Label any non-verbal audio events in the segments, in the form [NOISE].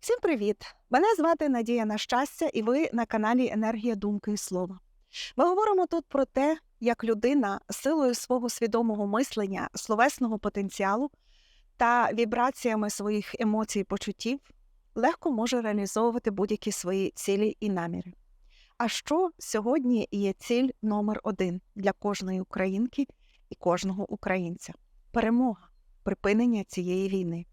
Всім привіт! Мене звати Надія на щастя, і ви на каналі Енергія Думки і Слова. Ми говоримо тут про те, як людина силою свого свідомого мислення, словесного потенціалу та вібраціями своїх емоцій і почуттів легко може реалізовувати будь-які свої цілі і наміри. А що сьогодні є ціль номер один для кожної українки і кожного українця перемога, припинення цієї війни.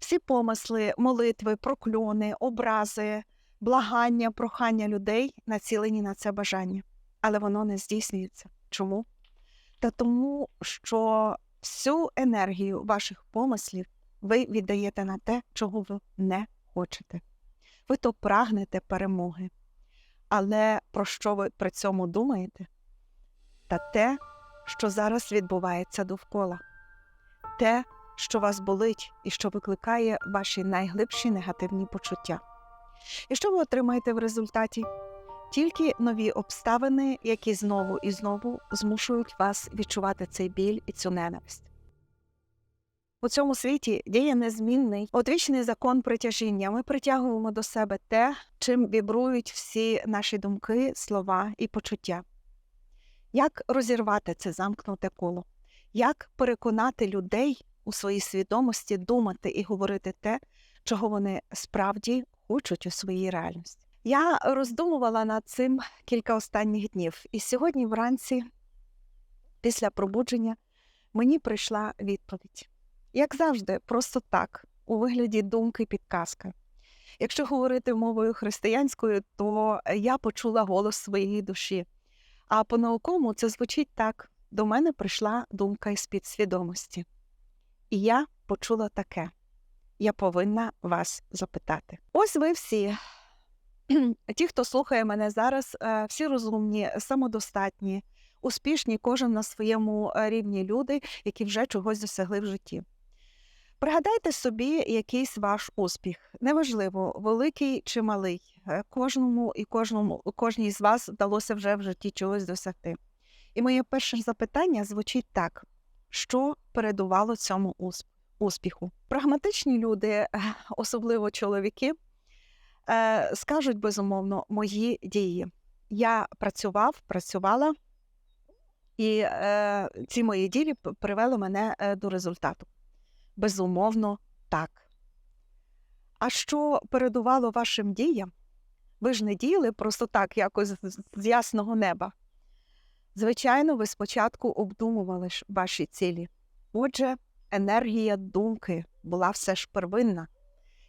Всі помисли, молитви, прокльони, образи, благання, прохання людей націлені на це бажання, але воно не здійснюється. Чому? Та тому, що всю енергію ваших помислів ви віддаєте на те, чого ви не хочете. Ви то прагнете перемоги. Але про що ви при цьому думаєте? Та те, що зараз відбувається довкола, те, що вас болить і що викликає ваші найглибші негативні почуття. І що ви отримаєте в результаті? Тільки нові обставини, які знову і знову змушують вас відчувати цей біль і цю ненависть. У цьому світі діє незмінний одвічний закон притяжіння. Ми притягуємо до себе те, чим вібрують всі наші думки, слова і почуття. Як розірвати це замкнуте коло? Як переконати людей у своїй свідомості думати і говорити те, чого вони справді хочуть у своїй реальності? Я роздумувала над цим кілька останніх днів, і сьогодні вранці, після пробудження, мені прийшла відповідь. Як завжди, просто так, у вигляді думки підказки. Якщо говорити мовою християнською, то я почула голос своєї душі. А по-науковому це звучить так: до мене прийшла думка із підсвідомості. І я почула таке: я повинна вас запитати. Ось ви всі, [CLEARS THROAT] ті, хто слухає мене зараз, е, всі розумні, самодостатні, успішні, кожен на своєму е, рівні люди, які вже чогось досягли в житті. Пригадайте собі якийсь ваш успіх. Неважливо, великий чи малий. Е, Кожному і кожному, кожній з вас вдалося вже в житті чогось досягти. І моє перше запитання звучить так: що передувало цьому успіху? Прагматичні люди, [LAUGHS] особливо чоловіки, е, скажуть безумовно мої дії. Я працював, працювала, і е, ці мої дії привели мене е, до результату. Безумовно, так. А що передувало вашим діям? Ви ж не діяли просто так, якось з ясного неба. Звичайно, ви спочатку обдумували ваші цілі. Отже, енергія думки була все ж первинна,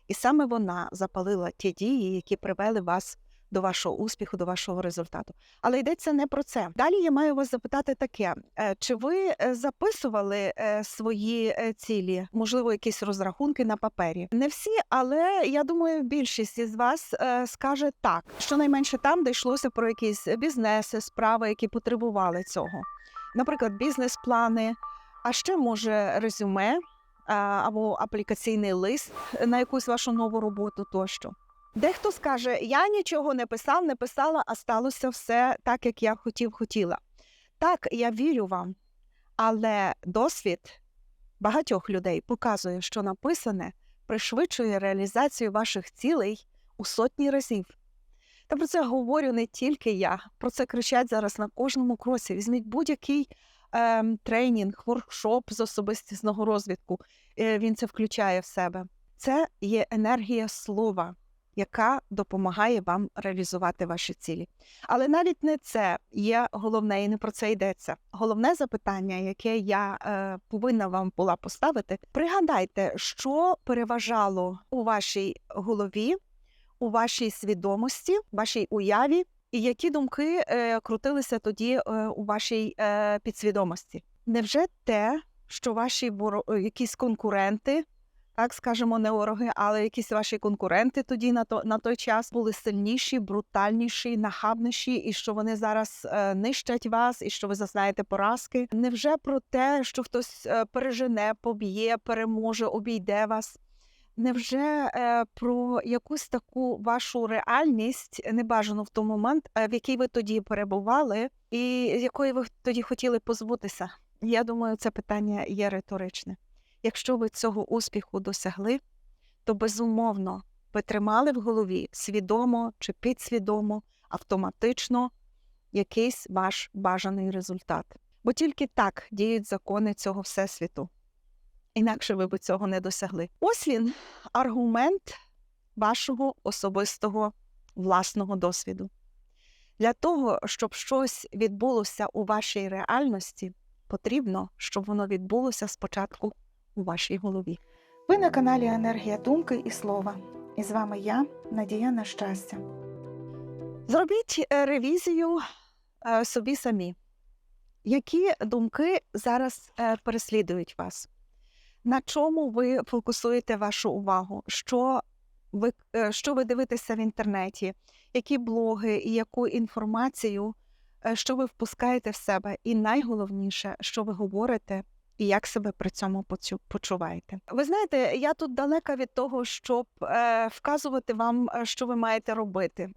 і саме вона запалила ті дії, які привели вас до вашого успіху, до вашого результату. Але йдеться не про це. Далі я маю вас запитати таке: е, чи ви е, записували е, свої цілі, можливо, якісь розрахунки на папері? Не всі, але я думаю, більшість із вас скаже так. Щонайменше там, де йшлося про якісь бізнеси, справи, які потребували цього. Наприклад, бізнес-плани, а ще може резюме або аплікаційний лист на якусь вашу нову роботу тощо. Дехто скаже: я нічого не писав, не писала, а сталося все так, як я хотів, хотіла. Так, я вірю вам, але досвід багатьох людей показує, що написане пришвидшує реалізацію ваших цілей у сотні разів. Та про це говорю не тільки я, про це кричать зараз на кожному кроці. Візьміть будь-який ем, тренінг, воркшоп з особистісного розвитку. Е, він це включає в себе. Це є енергія слова яка допомагає вам реалізувати ваші цілі. Але навіть не це є головне, і не про це йдеться. Головне запитання, яке я е, повинна вам була поставити, пригадайте, що переважало у вашій голові, у вашій свідомості, вашій уяві, і які думки е, крутилися тоді е, у вашій е, підсвідомості. Невже те, що ваші якісь конкуренти так скажемо, не вороги, але якісь ваші конкуренти тоді на то на той час були сильніші, брутальніші, нахабніші, і що вони зараз е, нищать вас, і що ви зазнаєте поразки. Невже про те, що хтось е, пережене, поб'є, переможе, обійде вас? Невже е, про якусь таку вашу реальність небажану в той момент, в якій ви тоді перебували, і якої ви тоді хотіли позбутися? Я думаю, це питання є риторичне. Якщо ви цього успіху досягли, то безумовно ви тримали в голові свідомо чи підсвідомо, автоматично якийсь ваш бажаний результат. Бо тільки так діють закони цього всесвіту. Інакше ви б цього не досягли. Ось він аргумент вашого особистого власного досвіду. Для того, щоб щось відбулося у вашій реальності, потрібно, щоб воно відбулося спочатку у вашій голові. Ви на каналі Енергія Думки і Слова. І з вами я, Надія на щастя. Зробіть е, ревізію е, собі самі. Які думки зараз е, переслідують вас? На чому ви фокусуєте вашу увагу? Що ви, що ви дивитеся в інтернеті? Які блоги і яку інформацію, що ви впускаєте в себе? І найголовніше, що ви говорите і як себе при цьому почуваєте? Ви знаєте, я тут далека від того, щоб е, вказувати вам, е, що ви маєте робити.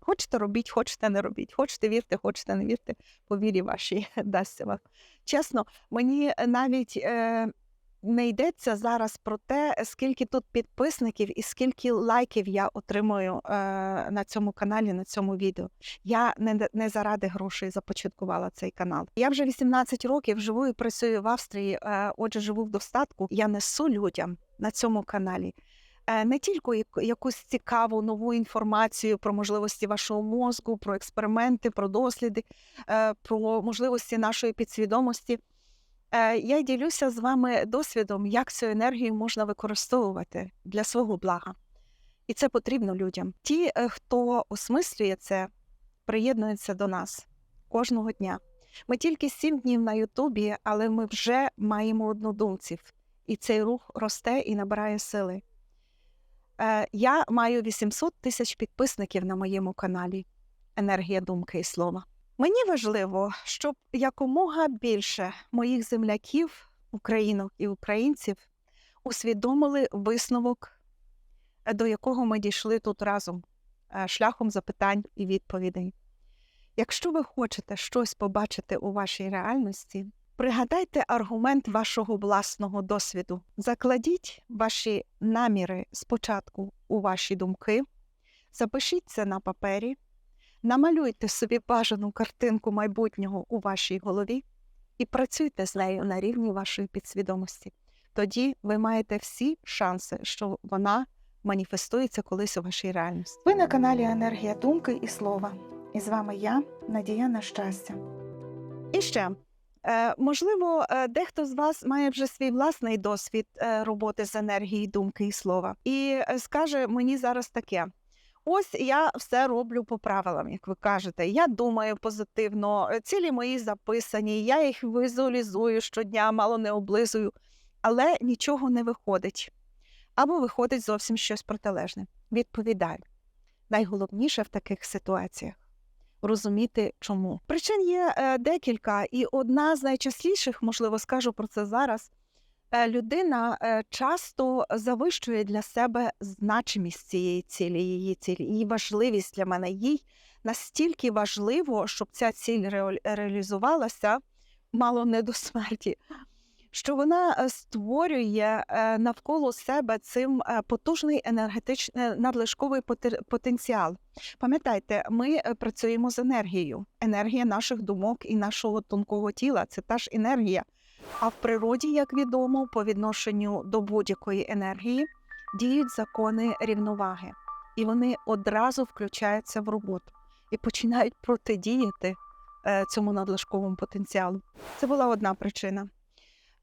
Хочете робіть, хочете не робіть, хочете вірте, хочете не вірте, по вірі вашій [LAUGHS] дасться вам. Чесно, мені навіть е, не йдеться зараз про те, скільки тут підписників і скільки лайків я отримую е, на цьому каналі, на цьому відео. Я не, не заради грошей започаткувала цей канал. Я вже 18 років живу і працюю в Австрії, е, отже, живу в достатку. Я несу людям на цьому каналі е, не тільки якусь цікаву нову інформацію про можливості вашого мозку, про експерименти, про досліди, е, про можливості нашої підсвідомості. Е, Я ділюся з вами досвідом, як цю енергію можна використовувати для свого блага. І це потрібно людям. Ті, е, хто осмислює це, приєднуються до нас кожного дня. Ми тільки сім днів на Ютубі, але ми вже маємо однодумців, і цей рух росте і набирає сили. Е, Я маю 800 тисяч підписників на моєму каналі Енергія думки і слова. Мені важливо, щоб якомога більше моїх земляків, українок і українців усвідомили висновок, е, до якого ми дійшли тут разом, е, шляхом запитань і відповідей. Якщо ви хочете щось побачити у вашій реальності, пригадайте аргумент вашого власного досвіду. Закладіть ваші наміри спочатку у ваші думки, запишіть це на папері, намалюйте собі бажану картинку майбутнього у вашій голові і працюйте з нею на рівні вашої підсвідомості. Тоді ви маєте всі шанси, що вона маніфестується колись у вашій реальності. Ви на каналі Енергія Думки і Слова. І з вами я, Надія на щастя. І ще, е, можливо, е, дехто з вас має вже свій власний досвід е, роботи з енергією думки і слова, і скаже мені зараз таке: ось я все роблю по правилам, як ви кажете. Я думаю позитивно, е, цілі мої записані, я їх візуалізую щодня, мало не облизую, але нічого не виходить. Або виходить зовсім щось протилежне. Відповідаю. Найголовніше в таких ситуаціях розуміти, чому. Причин є е, декілька, і одна з найчастіших, можливо, скажу про це зараз. Е, Людина е, часто завищує для себе значимість цієї цілі, її цілі, її важливість для мене. Їй настільки важливо, щоб ця ціль реалізувалася, мало не до смерті, що вона е, створює навколо себе цим потужний енергетичний надлишковий потенціал. Пам'ятайте, ми працюємо з енергією. Енергія наших думок і нашого тонкого тіла це та ж енергія. А в природі, як відомо, по відношенню до будь-якої енергії діють закони рівноваги, і вони одразу включаються в роботу і починають протидіяти е, цьому надлишковому потенціалу. Це була одна причина.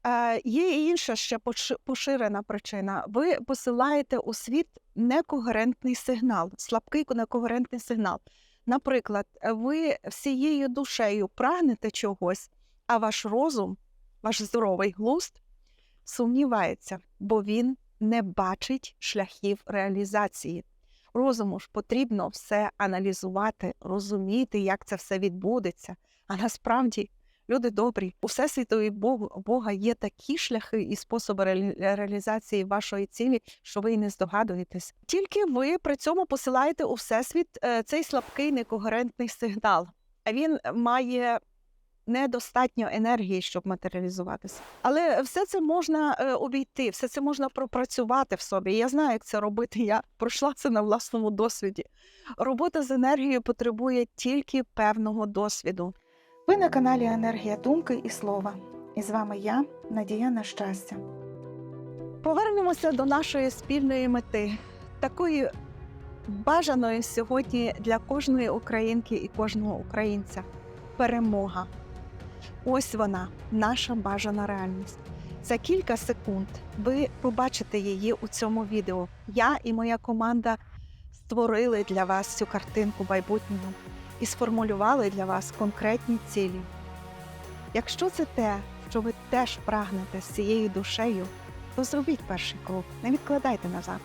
Е, Є і інша ще пош- поширена причина. Ви посилаєте у світ некогерентний сигнал, слабкий некогерентний сигнал. Наприклад, ви всією душею прагнете чогось, а ваш розум, ваш здоровий глузд сумнівається, бо він не бачить шляхів реалізації. Розуму ж потрібно все аналізувати, розуміти, як це все відбудеться. А насправді Люди добрі, у всесвітові Богу Бога є такі шляхи і способи реалі- реалізації вашої цілі, що ви й не здогадуєтесь. Тільки ви при цьому посилаєте у всесвіт е, цей слабкий некогерентний сигнал. Він має недостатньо енергії, щоб матеріалізуватися. Але все це можна е, обійти, все це можна пропрацювати в собі. Я знаю, як це робити. Я пройшла це на власному досвіді. Робота з енергією потребує тільки певного досвіду. Ви на каналі Енергія думки і слова. І з вами я, Надія на щастя. Повернемося до нашої спільної мети, такої бажаної сьогодні для кожної українки і кожного українця перемога. Ось вона, наша бажана реальність. За кілька секунд ви побачите її у цьому відео. Я і моя команда створили для вас цю картинку майбутнього і сформулювали для вас конкретні цілі. Якщо це те, що ви теж прагнете з цією душею, то зробіть перший крок, не відкладайте назад.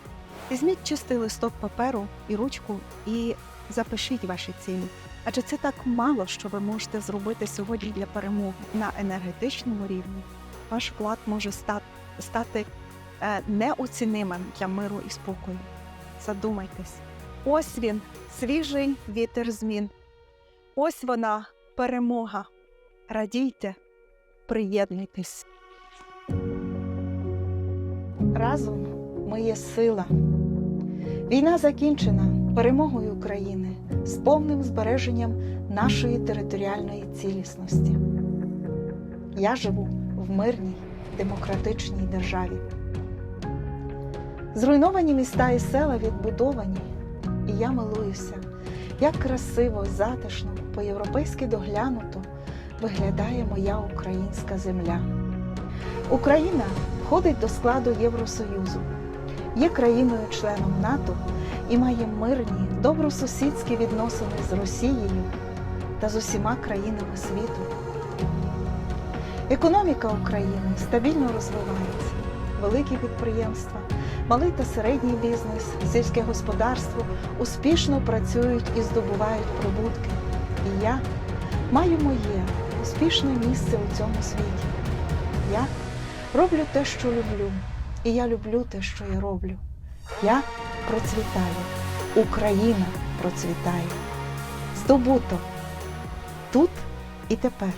Візьміть чистий листок паперу і ручку і запишіть ваші цілі. Адже це так мало, що ви можете зробити сьогодні для перемоги на енергетичному рівні. Ваш вклад може стати, стати е, неоцінимим для миру і спокою. Задумайтесь. Ось він, свіжий вітер змін. Ось вона, перемога. Радійте, приєднуйтесь. Разом ми є сила. Війна закінчена перемогою України з повним збереженням нашої територіальної цілісності. Я живу в мирній демократичній державі. Зруйновані міста і села відбудовані, і я милуюся, як красиво, затишно, по-європейськи доглянуто виглядає моя українська земля. Україна входить до складу Євросоюзу, є країною-членом НАТО і має мирні, добросусідські відносини з Росією та з усіма країнами світу. Економіка України стабільно розвивається, великі підприємства, малий та середній бізнес, сільське господарство успішно працюють і здобувають прибутки. І я маю моє успішне місце у цьому світі. Я роблю те, що люблю, і я люблю те, що я роблю. Я процвітаю, Україна процвітає. Здобуто тут і тепер.